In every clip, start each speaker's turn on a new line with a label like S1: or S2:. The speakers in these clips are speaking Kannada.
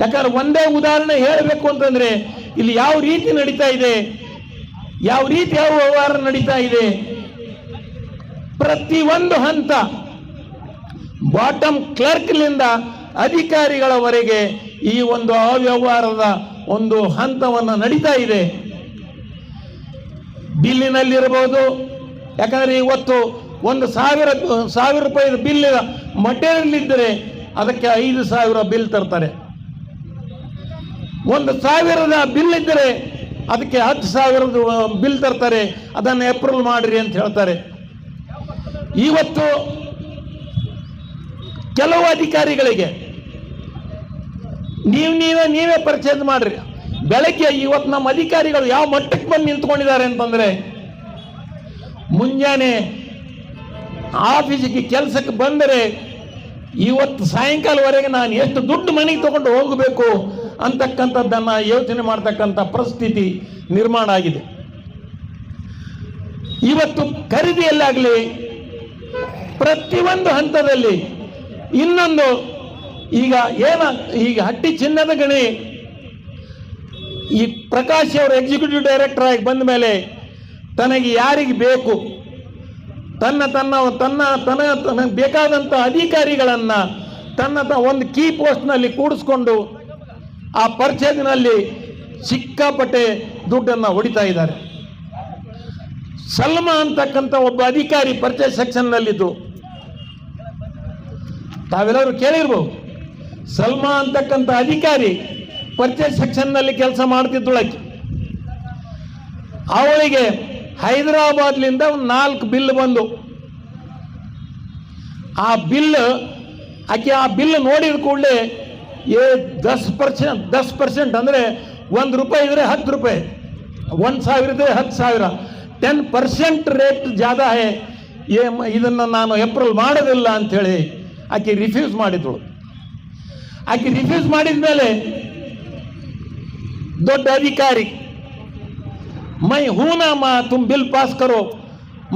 S1: ಯಾಕಂದ್ರೆ ಒಂದೇ ಉದಾಹರಣೆ ಹೇಳಬೇಕು ಅಂತಂದ್ರೆ ಇಲ್ಲಿ ಯಾವ ರೀತಿ ನಡೀತಾ ಇದೆ, ಯಾವ ರೀತಿ ಯಾವ ವ್ಯವಹಾರ ನಡೀತಾ ಇದೆ, ಪ್ರತಿ ಒಂದು ಹಂತ ಬಾಟಮ್ ಕ್ಲರ್ಕ್ನಿಂದ ಅಧಿಕಾರಿಗಳವರೆಗೆ ಈ ಒಂದು ಅವ್ಯವಹಾರದ ಒಂದು ಹಂತವನ್ನು ನಡೀತಾ ಇದೆ. ಬಿಲ್ಲಿನಲ್ಲಿರಬಹುದು, ಯಾಕಂದ್ರೆ ಇವತ್ತು ಒಂದು ಸಾವಿರ ಸಾವಿರ ರೂಪಾಯಿ ಬಿಲ್ ಮಟೀರಿಯಲ್ ಇದ್ದರೆ ಅದಕ್ಕೆ ಐದು ಸಾವಿರ ಬಿಲ್ ತರ್ತಾರೆ. ಒಂದು ಸಾವಿರದ ಬಿಲ್ ಇದ್ದರೆ ಅದಕ್ಕೆ ಹತ್ತು ಸಾವಿರದ ಬಿಲ್ ತರ್ತಾರೆ. ಅದನ್ನು ಅಪ್ರೂವಲ್ ಮಾಡಿರಿ ಅಂತ ಹೇಳ್ತಾರೆ. ಇವತ್ತು ಕೆಲವು ಅಧಿಕಾರಿಗಳಿಗೆ ನೀವು ನೀವೇ ನೀವೇ ಪರಿಚಯ ಮಾಡ್ರಿ. ಬೆಳಗ್ಗೆ ಇವತ್ತು ನಮ್ಮ ಅಧಿಕಾರಿಗಳು ಯಾವ ಮಟ್ಟಕ್ಕೆ ಬಂದು ನಿಂತ್ಕೊಂಡಿದ್ದಾರೆ ಅಂತಂದ್ರೆ ಮುಂಜಾನೆ ಆಫೀಸಿಗೆ ಕೆಲಸಕ್ಕೆ ಬಂದರೆ ಇವತ್ತು ಸಾಯಂಕಾಲವರೆಗೆ ನಾನು ಎಷ್ಟು ದುಡ್ಡು ಮನೆಗೆ ತಗೊಂಡು ಹೋಗಬೇಕು ಅಂತಕ್ಕಂಥದ್ದನ್ನು ಯೋಚನೆ ಮಾಡ್ತಕ್ಕಂಥ ಪರಿಸ್ಥಿತಿ ನಿರ್ಮಾಣ ಆಗಿದೆ. ಇವತ್ತು ಖರೀದಿಯಲ್ಲಾಗಲಿ, ಪ್ರತಿಯೊಂದು ಹಂತದಲ್ಲಿ ಇನ್ನೊಂದು ಈಗ ಏನ, ಈಗ ಹಟ್ಟಿ ಚಿನ್ನದ ಗಣಿ, ಈ ಪ್ರಕಾಶ್ ಅವರು ಎಕ್ಸಿಕ್ಯೂಟಿವ್ ಡೈರೆಕ್ಟರ್ ಆಗಿ ಬಂದ ಮೇಲೆ ತನಗೆ ಯಾರಿಗೆ ಬೇಕು? ತನ್ನ ತನ್ನ ತನ್ನ ತನ್ನ ತನಗೆ ಬೇಕಾದಂಥ ಅಧಿಕಾರಿಗಳನ್ನು ತನ್ನ ತ- ಒಂದು ಕೀ ಪೋಸ್ಟ್ನಲ್ಲಿ ಕೂಡಿಸ್ಕೊಂಡು ಆ ಪರ್ಚೇಸ್ನಲ್ಲಿ ಸಿಕ್ಕಾಪಟ್ಟೆ ದುಡ್ಡನ್ನು ಹೊಡಿತಾ ಇದ್ದಾರೆ. ಸಲ್ಮಾ ಅಂತಕ್ಕಂಥ ಒಬ್ಬ ಅಧಿಕಾರಿ ಪರ್ಚೇಸ್ ಸೆಕ್ಷನ್ನಲ್ಲಿದ್ದು, ತಾವೆಲ್ಲರೂ ಕೇಳಿರ್ಬೋದು, ಸಲ್ಮಾ ಅಂತಕ್ಕಂಥ ಅಧಿಕಾರಿ ಪರ್ಚೇಸ್ ಸೆಕ್ಷನ್ನಲ್ಲಿ ಕೆಲಸ ಮಾಡ್ತಿದ್ದಳಕ್ಕೆ ಅವಳಿಗೆ ಹೈದರಾಬಾದ್ಲಿಂದ ಒಂದು ನಾಲ್ಕು ಬಿಲ್ ಬಂದು, ಆ ಬಿಲ್, ಆಕೆ ಆ ಬಿಲ್ ನೋಡಿದ ಕೂಡಲೇ ಏ ದಸ್ ಪರ್ಸೆಂಟ್ ದಸ್ ಪರ್ಸೆಂಟ್ ಅಂದರೆ ಒಂದು ರೂಪಾಯಿ ಇದ್ರೆ ಹತ್ತು ರೂಪಾಯಿ, ಒಂದು ಸಾವಿರ ಇದ್ರೆ ಹತ್ತು ಸಾವಿರ. ಟೆನ್ ಪರ್ಸೆಂಟ್ ರೇಟ್ ಜಾದ ಹೇ. ಏ ಇದನ್ನು ನಾನು ಏಪ್ರಿಲ್ ಮಾಡೋದಿಲ್ಲ ಅಂಥೇಳಿ ಆಕೆ ರಿಫ್ಯೂಸ್ ಮಾಡಿದಳು. ಆಕೆ ರಿಫ್ಯೂಸ್ ಮಾಡಿದ ಮೇಲೆ ದೊಡ್ಡ ಅಧಿಕಾರಿ, ಮೈ ಹೂನಾಮ ತುಮ್ ಬಿಲ್ ಪಾಸ್ ಕರೋ,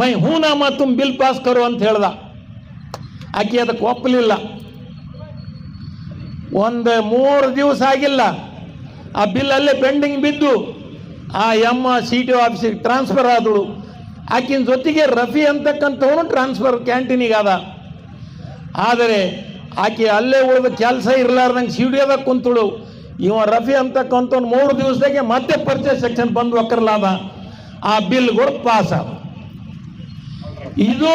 S1: ಮೈ ಹೂನಾಮ ತುಮ್ ಬಿಲ್ ಪಾಸ್ ಕರೋ ಅಂತ ಹೇಳ್ದ. ಆಕೆ ಅದಕ್ಕೆ ಒಪ್ಪಲಿಲ್ಲ. ಒಂದು ಮೂರು ದಿವಸ ಆಗಿಲ್ಲ. ಆ ಬಿಲ್ ಅಲ್ಲೇ ಪೆಂಡಿಂಗ್ ಬಿದ್ದು ಆ ಎಮ್ಮ ಸಿ ಟಿ ಆಫೀಸಿಗೆ ಟ್ರಾನ್ಸ್ಫರ್ ಆದಳು. ಆಕಿನ ಜೊತೆಗೆ ರಫಿ ಅಂತಕ್ಕಂಥವನು ಟ್ರಾನ್ಸ್ಫರ್ ಕ್ಯಾಂಟೀನಿಗಾದ ಆದ. ಆದರೆ ಆಕೆ ಅಲ್ಲೇ ಉಳಿದ ಕೆಲಸ ಇರಲಾರ್ದಂಗೆ ಸಿಡಿಯೋದಾಗ ಕುಂತಳು. ಇವ ರಫಿ ಅಂತಕ್ಕಂಥವ್ನು ಮೂರು ದಿವಸದಾಗೆ ಮತ್ತೆ ಪರ್ಚೇಸ್ ಸೆಕ್ಷನ್ ಬಂದು ಒಕ್ಕರ್ಲಾದ. ಆ ಬಿಲ್ಗಳು ಪಾಸ್ ಆದ. ಇದು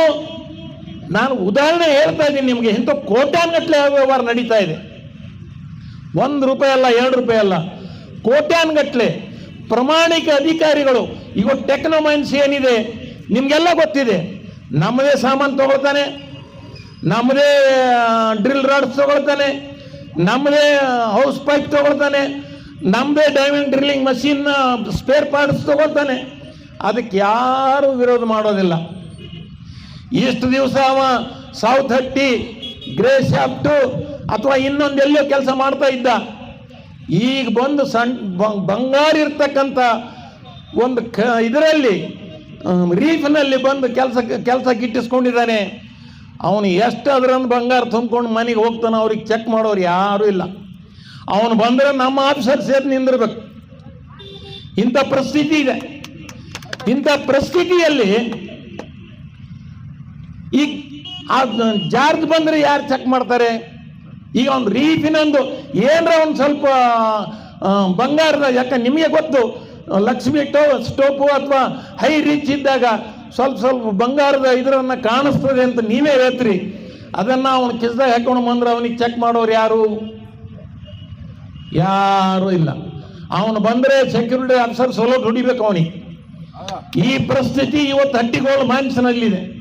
S1: ನಾನು ಉದಾಹರಣೆ ಹೇಳ್ತಾ ಇದ್ದೀನಿ, ನಿಮಗೆ ಇಂಥ ಕೋಟ್ಯಾನ್ಗಟ್ಲೆ ವ್ಯವಹಾರ ನಡೀತಾ ಇದೆ. ಒಂದು ರೂಪಾಯಿ ಅಲ್ಲ, ಎರಡು ರೂಪಾಯಿ ಅಲ್ಲ. ಕೋಟ್ಯಾನ್ಗಟ್ಲೆ ಪ್ರಾಮಾಣಿಕ ಅಧಿಕಾರಿಗಳು ಈಗ ಟೆಕ್ನೋಮೈನ್ಸ್ ಏನಿದೆ, ನಿಮಗೆಲ್ಲ ಗೊತ್ತಿದೆ. ನಮ್ಮದೇ ಸಾಮಾನು ತಗೊಳ್ತಾನೆ, ನಮ್ಮದೇ ಡ್ರಿಲ್ ರಾಡ್ಸ್ ತಗೊಳ್ತಾನೆ, ನಮ್ಮದೇ ಹೌಸ್ ಪೈಪ್ ತಗೊಳ್ತಾನೆ ನಮ್ಮದೇ diamond drilling machine spare parts ತಗೊಳ್ತಾನೆ. ಅದಕ್ಕೆ ಯಾರು ವಿರೋಧ ಮಾಡೋದಿಲ್ಲ. ಇಷ್ಟು ದಿವಸ ಅವ ಸೌತ್ ಹಟ್ಟಿ ಗ್ರೇ ಶಾಫ್ಟು ಅಥವಾ ಇನ್ನೊಂದು ಎಲ್ಲೋ ಕೆಲಸ ಮಾಡ್ತಾ ಇದ್ದ? ಈಗ ಬಂದು ಸಣ್ಣ ಬ- ಬಂಗಾರ ಇರ್ತಕ್ಕಂಥ ಒಂದು ಕ ಇದರಲ್ಲಿ ರೀಫ್ನಲ್ಲಿ ಬಂದು ಕೆಲಸ ಕೆಲಸ ಗಿಟ್ಟಿಸ್ಕೊಂಡಿದ್ದಾನೆ. ಅವನು ಎಷ್ಟು ಅದರನ್ನು ಬಂಗಾರ ತುಂಬ್ಕೊಂಡು ಮನೆಗೆ ಹೋಗ್ತಾನೆ ಅವ್ರಿಗೆ ಚೆಕ್ ಮಾಡೋರು ಯಾರೂ ಇಲ್ಲ. ಅವನು ಬಂದರೆ ನಮ್ಮ ಆಫೀಸರ್ ಸೇರಿ ನಿಂದಿರ್ಬೇಕು. ಇಂಥ ಪರಿಸ್ಥಿತಿ ಇದೆ. ಇಂಥ ಪರಿಸ್ಥಿತಿಯಲ್ಲಿ ಈಗ ಜಾರ್ಜ್ ಬಂದರೆ ಯಾರು ಚೆಕ್ ಮಾಡ್ತಾರೆ? ಈಗ ಒಂದು ರೀಫಿನೊಂದು ಏನರ ಒಂದು ಸ್ವಲ್ಪ ಬಂಗಾರದ, ಯಾಕೆ ನಿಮಗೆ ಗೊತ್ತು, ಲಕ್ಷ್ಮಿ ಟೋ, ಸ್ಟೋಪು ಅಥವಾ ಹೈ ರೀಚ್ ಇದ್ದಾಗ ಸ್ವಲ್ಪ ಸ್ವಲ್ಪ ಬಂಗಾರದ ಇದರನ್ನು ಕಾಣಿಸ್ತದೆ ಅಂತ ನೀವೇ ಹೇಳ್ತೀರಿ. ಅದನ್ನು ಅವನು ಕಿಸ್ದಾಗ ಹಾಕೊಂಡು ಬಂದ್ರೆ ಅವನಿಗೆ ಚೆಕ್ ಮಾಡೋರು ಯಾರು? ಯಾರು ಇಲ್ಲ. ಅವನು ಬಂದರೆ ಸೆಕ್ಯೂರಿಟಿ ಆಫೀಸರ್ ಸೋಲೋ ದುಡಿಬೇಕು ಅವನಿಗೆ. ಈ ಪರಿಸ್ಥಿತಿ ಇವತ್ತು ಹಟ್ಟಿಗೋಳು ಮಾನ್ಸನಲ್ಲಿದೆ